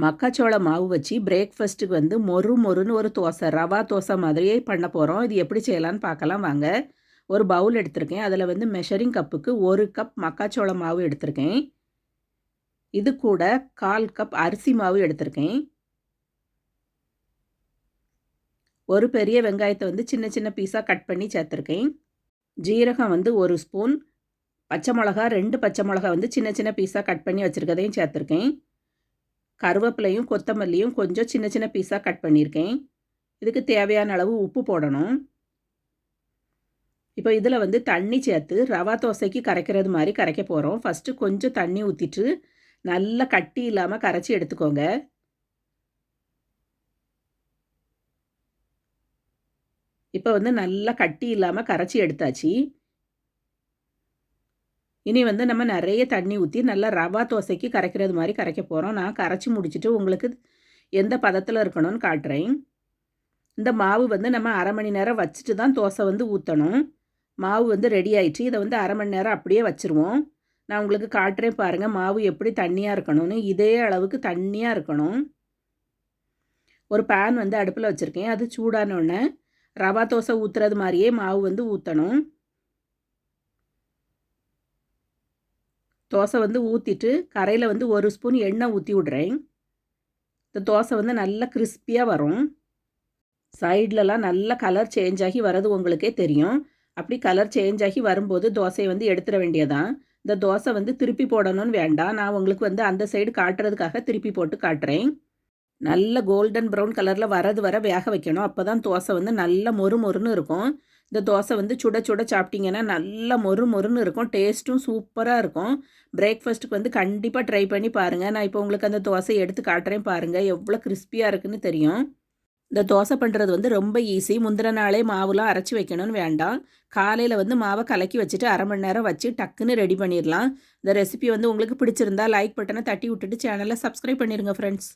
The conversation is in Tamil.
மக்காச்சோள மாவு வச்சு பிரேக்ஃபஸ்ட்டுக்கு வந்து மொறு மொறுன்னு ஒரு தோசை ரவா தோசை மாதிரியே பண்ண போகிறோம் இது எப்படி செய்யலான்னு பார்க்கலாம். வாங்க. ஒரு பவுல் எடுத்திருக்கேன். அதில் வந்து மெஷரிங் கப்புக்கு ஒரு கப் மக்காச்சோள மாவு எடுத்திருக்கேன். இது கூட கால் கப் அரிசி மாவு எடுத்திருக்கேன். ஒரு பெரிய வெங்காயத்தை வந்து சின்ன சின்ன பீஸாக கட் பண்ணி சேர்த்துருக்கேன். ஜீரகம் வந்து ஒரு ஸ்பூன் பச்சை மிளகா ரெண்டு பச்சை மிளகா வந்து சின்ன சின்ன பீஸாக கட் பண்ணி வச்சுருக்கதையும் சேர்த்துருக்கேன். கருவேப்பிலையும் கொத்தமல்லியும் கொஞ்சம் சின்ன சின்ன பீஸாக கட் பண்ணியிருக்கேன். இதுக்கு தேவையான அளவு உப்பு போடணும். இப்போ இதில் வந்து தண்ணி சேர்த்து ரவா தோசைக்கு கரைக்கிறது மாதிரி கரைக்க போகிறோம் ஃபஸ்ட்டு கொஞ்சம் தண்ணி ஊற்றிட்டு நல்லா கட்டி இல்லாமல் கரைச்சி எடுத்துக்கோங்க. இப்போ வந்து நல்லா கட்டி இல்லாமல் கரைச்சி எடுத்தாச்சு. இனி வந்து நம்ம நிறைய தண்ணி ஊற்றி நல்லா ரவா தோசைக்கு கரைக்கிறது மாதிரி கரைக்க போகிறோம் நான் கரைச்சி முடிச்சுட்டு உங்களுக்கு எந்த பதத்தில் இருக்கணும்னு காட்டுறேன். இந்த மாவு வந்து நம்ம அரை மணி நேரம் வச்சுட்டு தான் தோசை வந்து ஊற்றணும் மாவு வந்து ரெடி ஆயிடுச்சு. இதை வந்து அரை மணி நேரம் அப்படியே வச்சுருவோம். நான் உங்களுக்கு காட்டுறேன் பாருங்கள் மாவு எப்படி தண்ணியாக இருக்கணும்னு. இதே அளவுக்கு தண்ணியாக இருக்கணும். ஒரு பேன் வந்து அடுப்பில் வச்சுருக்கேன். அது சூடானோடனே ரவா தோசை ஊற்றுறது மாதிரியே மாவு வந்து ஊற்றணும் தோசை வந்து ஊற்றிட்டு கரையில் வந்து ஒரு ஸ்பூன் எண்ணெய் ஊற்றி விடுறேன். இந்த தோசை வந்து நல்லா கிறிஸ்பியாக வரும். சைட்லலாம் நல்ல கலர் சேஞ்ச் ஆகி வர்றது உங்களுக்கே தெரியும். அப்படி கலர் சேஞ்ச் ஆகி வரும்போது தோசையை வந்து எடுத்துட வேண்டியதான் இந்த தோசை வந்து திருப்பி போடணும்னு வேண்டாம். நான் உங்களுக்கு வந்து அந்த சைடு காட்டுறதுக்காக திருப்பி போட்டு காட்டுறேன். நல்ல கோல்டன் ப்ரௌன் கலரில் வரது வர வேக வைக்கணும். அப்போ தான் தோசை வந்து நல்ல மொறு மொறுன்னு இருக்கும். இந்த தோசை வந்து சுட சுட சாப்பிட்டிங்கன்னா நல்ல மொறு மொறுன்னு இருக்கும். டேஸ்ட்டும் சூப்பராக இருக்கும். பிரேக்ஃபாஸ்ட்டுக்கு வந்து கண்டிப்பாக ட்ரை பண்ணி பாருங்கள் நான் இப்போ உங்களுக்கு அந்த தோசை எடுத்து காட்டுறேன் பாருங்கள் எவ்வளோ கிறிஸ்பியாக இருக்குன்னு தெரியும். இந்த தோசை பண்ணுறது வந்து ரொம்ப ஈஸி முந்தின நாளே மாவுலாம் அரைச்சி வைக்கணும்னு வேண்டாம். காலையில் வந்து மாவை கலக்கி வச்சுட்டு அரை மணி நேரம் வச்சு டக்குன்னு ரெடி பண்ணிடலாம். இந்த ரெசிபி வந்து உங்களுக்கு பிடிச்சிருந்தா லைக் பட்டனை தட்டி விட்டுட்டு சேனலை சப்ஸ்கிரைப் பண்ணிடுங்க ஃப்ரெண்ட்ஸ்